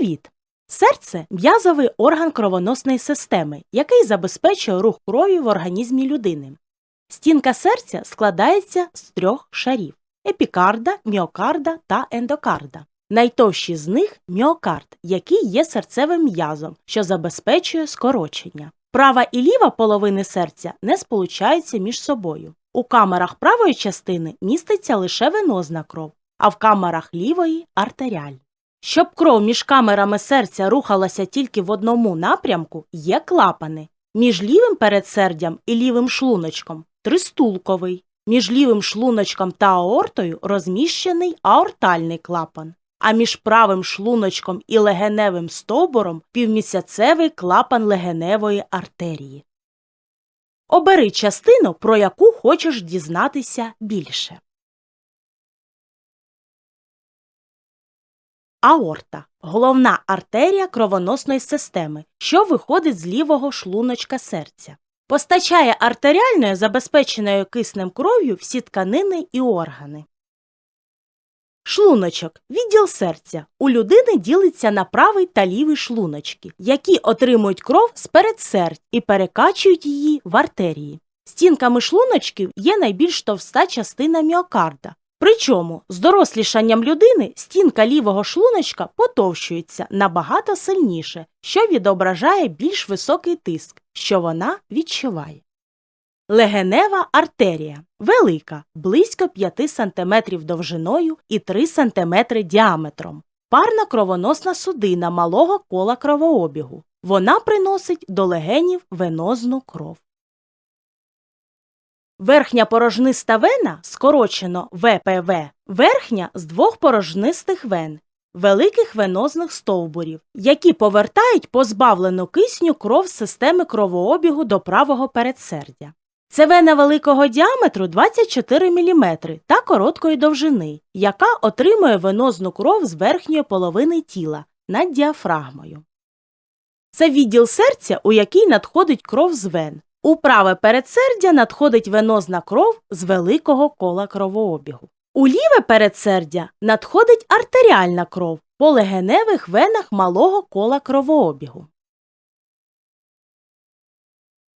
Привіт! Серце м'язовий орган кровоносної системи, який забезпечує рух крові в організмі людини. Стінка серця складається з трьох шарів епікарда, міокарда та ендокарда. Найтовщий з них міокард, який є серцевим м'язом, що забезпечує скорочення. Права і ліва половини серця не сполучаються між собою. У камерах правої частини міститься лише венозна кров, а в камерах лівої артеріаль. Щоб кров між камерами серця рухалася тільки в одному напрямку, є клапани. Між лівим передсердям і лівим шлуночком тристулковий. Між лівим шлуночком та аортою розміщений аортальний клапан, а між правим шлуночком і легеневим стовбуром півмісяцевий клапан легеневої артерії. Обери частину, про яку хочеш дізнатися більше. Аорта головна артерія кровоносної системи, що виходить з лівого шлуночка серця. Постачає артеріальною забезпеченою киснем кров'ю всі тканини і органи. Шлуночок відділ серця. У людини ділиться на правий та лівий шлуночки, які отримують кров з передсердь і перекачують її в артерії. Стінками шлуночків є найбільш товста частина міокарда. Причому з дорослішанням людини стінка лівого шлуночка потовщується набагато сильніше, що відображає більш високий тиск, що вона відчуває. Легенева артерія велика, близько 5 см довжиною і 3 см діаметром. Парна кровоносна судина малого кола кровообігу. Вона приносить до легенів венозну кров. Верхня порожниста вена, скорочено ВПВ, верхня з двох порожнистих вен, великих венозних стовбурів, які повертають позбавлену кисню кров з системи кровообігу до правого передсердя. Це вена великого діаметру 24 мм та короткої довжини, яка отримує венозну кров з верхньої половини тіла над діафрагмою. Це відділ серця, у який надходить кров з вен. У праве передсердя надходить венозна кров з великого кола кровообігу. У ліве передсердя надходить артеріальна кров по легеневих венах малого кола кровообігу.